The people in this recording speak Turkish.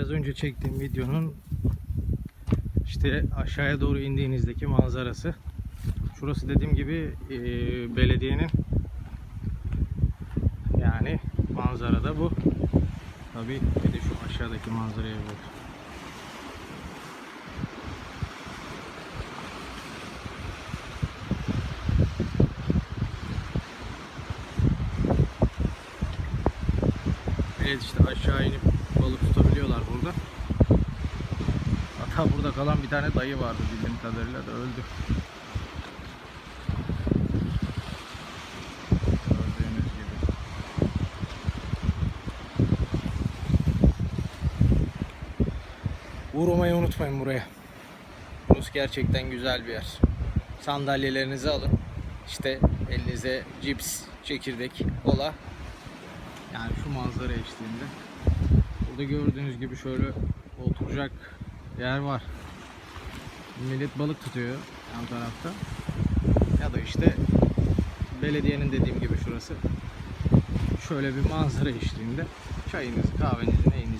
biraz önce çektiğim videonun işte aşağıya doğru indiğinizdeki manzarası. Şurası dediğim gibi e, belediyenin yani manzarada bu. Tabii bir de şu aşağıdaki manzaraya bak. Evet işte aşağı inip balık. Hatta burada kalan bir tane dayı vardı bildiğim kadarıyla da öldü. Uğramayı unutmayın buraya. Yunus gerçekten güzel bir yer. Sandalyelerinizi alın. İşte elinize cips, çekirdek, kola. Yani şu manzara eşliğinde. Burada gördüğünüz gibi şöyle oturacak yer var. Millet balık tutuyor yan tarafta. Ya da işte belediyenin dediğim gibi şurası. Şöyle bir manzara eşliğinde çayınızı, kahvenizi, neyinizi.